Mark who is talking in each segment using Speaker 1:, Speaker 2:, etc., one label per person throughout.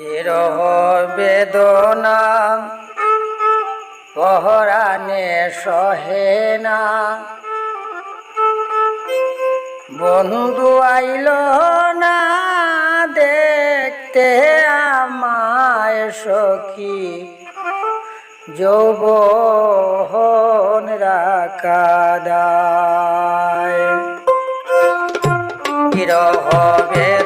Speaker 1: বিরহ বেদনা পহরানে সহে না। বন্ধু আইল না দেখতে আমায় সখী যৌব রাকাদায় বিরহ বেদনা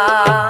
Speaker 1: Ah.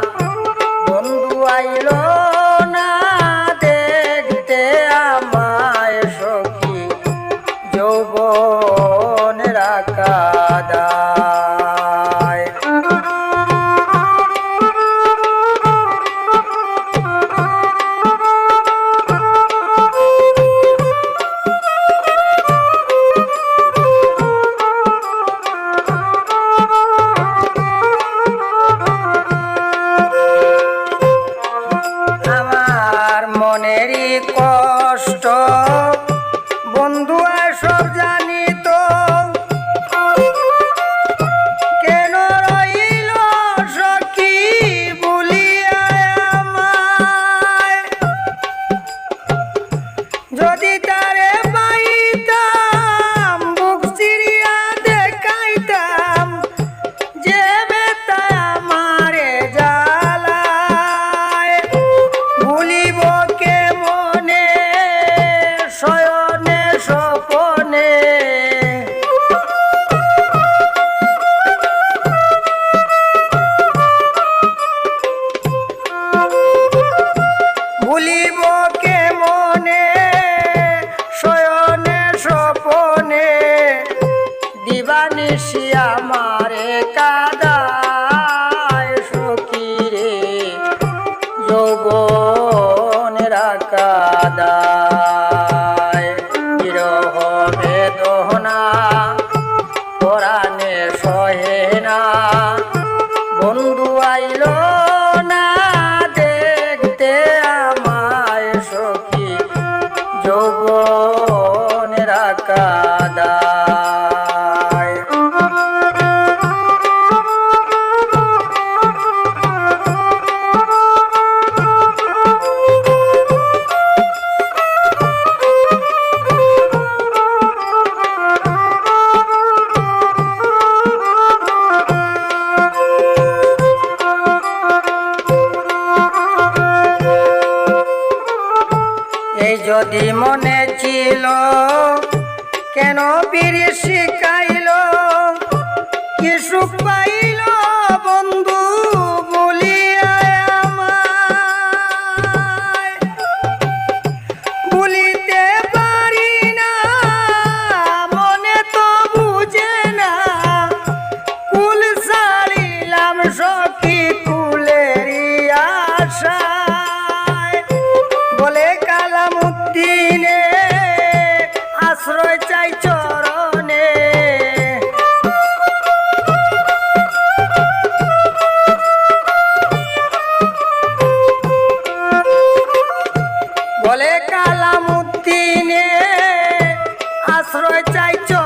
Speaker 1: যদি মনে ছিল, কেন পিড়ি শিখাইল? কি সুখ পাইল বন্ধু বলিতে পারি না, মনে তো বুঝে না। আশ্রয় চাইছো?